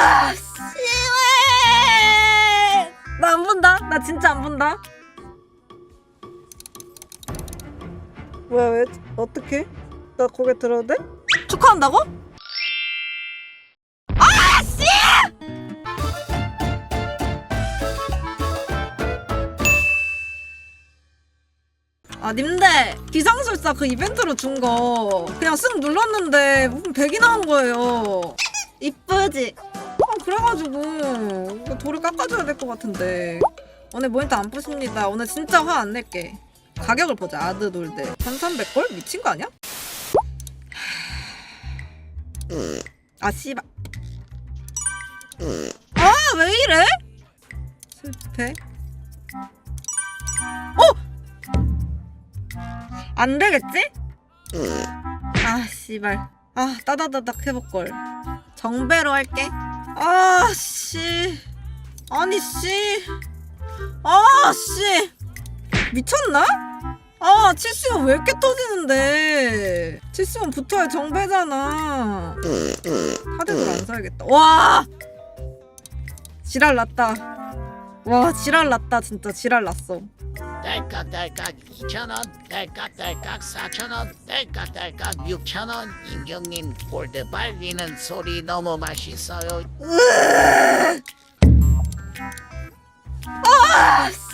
아, 씨발! 나안 본다. 나 진짜 안 본다. 왜, 왜, 어떻게? 나 거기 들어도 돼? 축하한다고? 아, 씨! 아, 님들 기상술사 그 이벤트로 준 거 그냥 쓱 눌렀는데 무슨 백이 나온 거예요. 이쁘지? 아, 그래가지고 돌을 깎아줘야 될 것 같은데 오늘 모니터 안 부십니다. 오늘 진짜 화 안 낼게. 가격을 보자. 아드 놀대 1300골? 미친 거 아니야? 아 씨발 아왜 이래? 실패 어? 안 되겠지? 아 씨발 아 따다다닥 해볼걸 정배로 할게 아 씨. 아니 씨 아 씨. 미쳤나? 아 칠수면 왜 이렇게 터지는데? 칠수면 붙어야 정배잖아. 하드도 안 사야겠다. 와! 지랄 났다. 와 지랄 났다 진짜. 지랄 났어 딸깍딸깍 2,000원, 딸깍딸깍 4,000원, 딸깍딸깍 6,000원. 임경님 골드 발리는 소리 너무 맛있어요. 아 씨발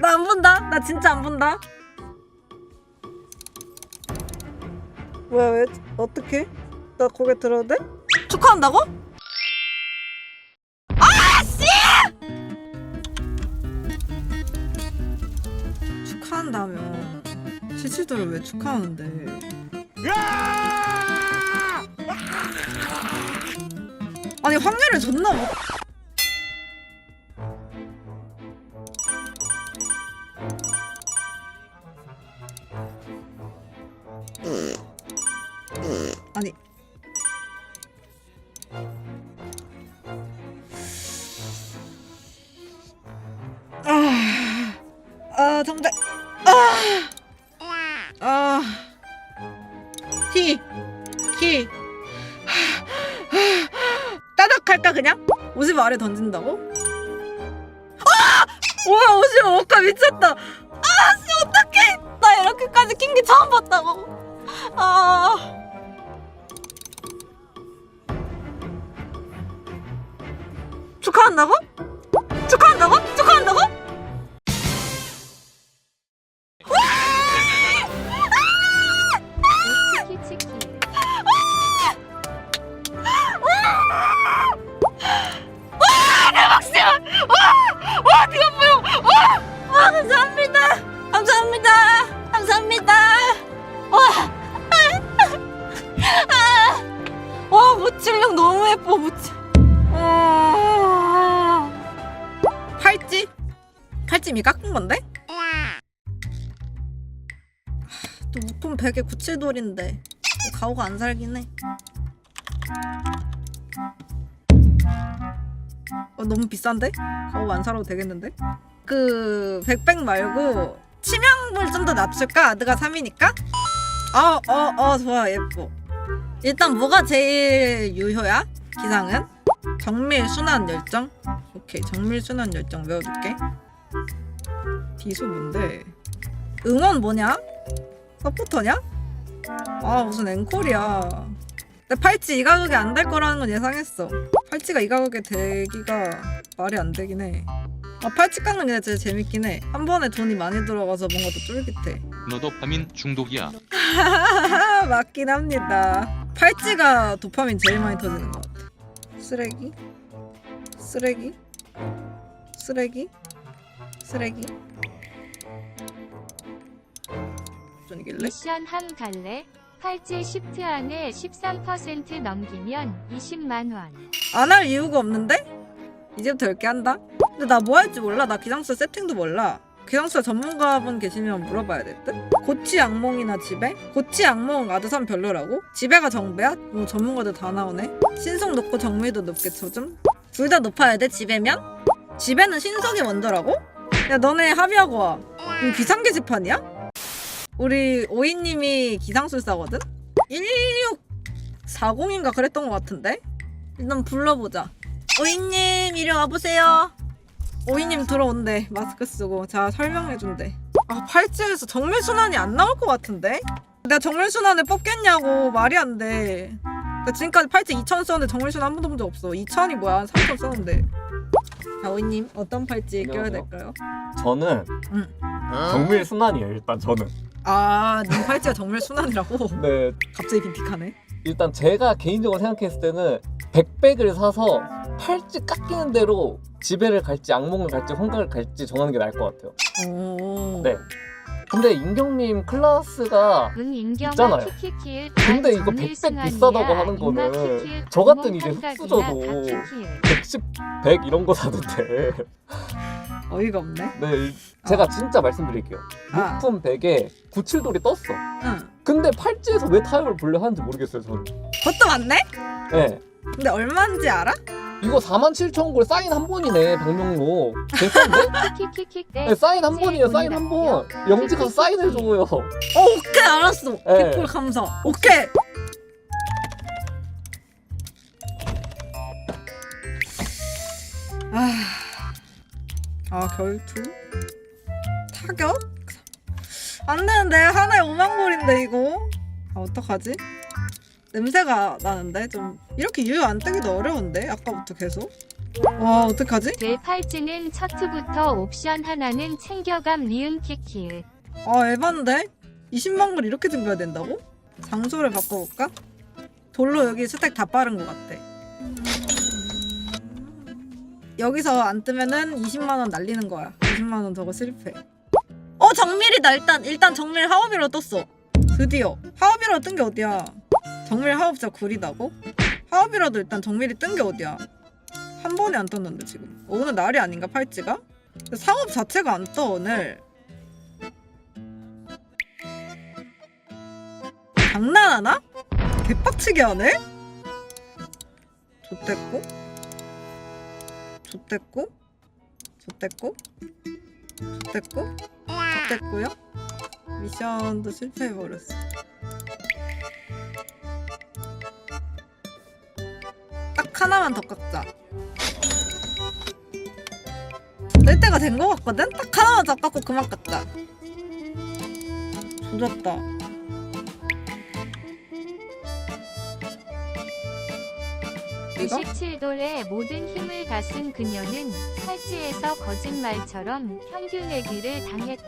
나 안 본다 나 진짜 안 본다 왜, 왜, 어떻게? 나 거기 들어도 돼? 축하한다고? 축하한다며. 치치도를 왜 축하하는데. 아니 확률을 존나 못 아니. 아, 아 정답. 50 아래 던진다고? 아! 와50 어까 미쳤다. 아씨 어떡해? 나 이렇게까지 낀 게 처음 봤다고. 아. 축하한다고? 예뻐, 무칠. 아. 팔찌? 팔찌 미 깎은 건데? 또 무품 베개 구칠돌인데 가오가 안 살긴 해. 어, 너무 비싼데? 가오 안 사도 되겠는데? 그 백백 말고 치명물 좀 더 낮출까? 아드가 3이니까? 어, 어, 어, 좋아, 예뻐. 일단 뭐가 제일 유효야? 기상은? 정밀 순환 열정? 오케이, 정밀 순환 열정 외워둘게. 비수 뭔데? 응원 뭐냐? 서포터냐? 아, 무슨 앵콜이야. 근데 팔찌 이 가격에 안 될 거라는 건 예상했어. 팔찌가 이 가격에 되기가 말이 안 되긴 해. 아, 팔찌 깎는 게 제일 재밌긴 해. 한 번에 돈이 많이 들어가서 뭔가 더 쫄깃해. 너 도파민 중독이야. 맞긴 합니다. 팔찌가 도파민 제일 많이 터지는 것 같아. 쓰레기? 쓰레기? 쓰레기? 쓰레기? 전이길래? 미션 함 갈래? 팔찌 시프트 안에 13% 넘기면 20만원 안 할 이유가 없는데? 이제부터 10개 한다? 근데 나 뭐 할지 몰라. 나 기상술 세팅도 몰라. 기상술 전문가분 계시면 물어봐야 될 듯? 고치 악몽이나 지배? 고치 악몽 아드선 별로라고? 지배가 정배야? 뭐 전문가들 다 나오네. 신속 높고 정밀도 높게 쳐줌? 둘 다 높아야 돼 지배면? 지배는 신속이 먼저라고? 야 너네 합의하고 와. 이거 기상 게시판이야? 우리 오이님이 기상술사거든? 16 40인가 그랬던 것 같은데? 일단 불러보자. 오이님 이리 와보세요. 오이님 들어온대 마스크 쓰고 자 설명해준대. 아 팔찌에서 정밀순환이 안 나올 것 같은데? 내가 정밀순환을 뽑겠냐고 말이 안 돼. 나 지금까지 팔찌 2천 썼는데 정밀순환 한 번도 본 적 없어. 2천이 뭐야? 3천 썼는데. 자 오이님 어떤 팔찌 껴야 안녕하세요. 될까요? 저는 정밀 순환이에요 일단 저는 아님 팔찌가 정밀순환이라고? 네 갑자기 빈틱하네. 일단 제가 개인적으로 생각했을 때는 백백을 사서 팔찌 깎이는 대로 지배를 갈지 악몽을 갈지 혼각을 갈지 정하는 게 나을 것 같아요 오. 네. 근데 임경님 클라스가 있잖아요. 키키키을 근데 이거 백백 비싸다고 하는 거는 저 같은 이제 흑수저도 110, 100 이런 거 사는데 어이가 없네. 네 제가 진짜 말씀드릴게요 아. 유품 100에 97돌이 떴어 응. 근데 팔찌에서 왜 타협을 불려 하는지 모르겠어요 저는 그것도 맞네? 네 근데 얼마인지 알아? 이거 47,000골 사인 한 번이네 박명록 괜찮은데? 키키키킥 네, 사인 한 번이에요 사인 한번 영지 가서 사인해줘요 어 오케이 알았어. 네. 개꿀 감사. 오케이. 아, 아 결투 타격 안 되는데 하나에 5만 골인데 이거 아 어떡하지? 냄새가 나는데 좀 이렇게 유효 안 뜨기도 어려운데 아까부터 계속 와 어떡하지? 내 팔찌는 첫트부터 옵션 하나는 챙겨감 리은 키키을 아 에반데 20만 골 이렇게 증가해야 된다고? 장소를 바꿔볼까? 돌로 여기 스택 다 빠른 것 같아. 여기서 안 뜨면은 20만 원 날리는 거야. 20만 원 저거 실패. 어 정밀이다 일단 일단 정밀 하업이로 떴어. 드디어 하업이로 뜬 게 어디야? 정밀 하업 진짜 구리다고? 하업이라도 일단 정밀이 뜬 게 어디야? 한 번에 안 떴는데 지금 오늘 날이 아닌가 팔찌가? 상업 자체가 안 떠 오늘. 장난하나? 개빡치게 하네? 좋댔고 좋댔고 좋댔고 좋댔고 좋댔고요 미션도 실패해버렸어 하나만 더 깎자 낼 때가 된 거 같거든? 딱 하나만 더 깎고 그만 깎자 조졌다 이거? 97돌의 모든 힘을 다 쓴 그녀는 팔찌에서 거짓말처럼 평균 내기를 당했다.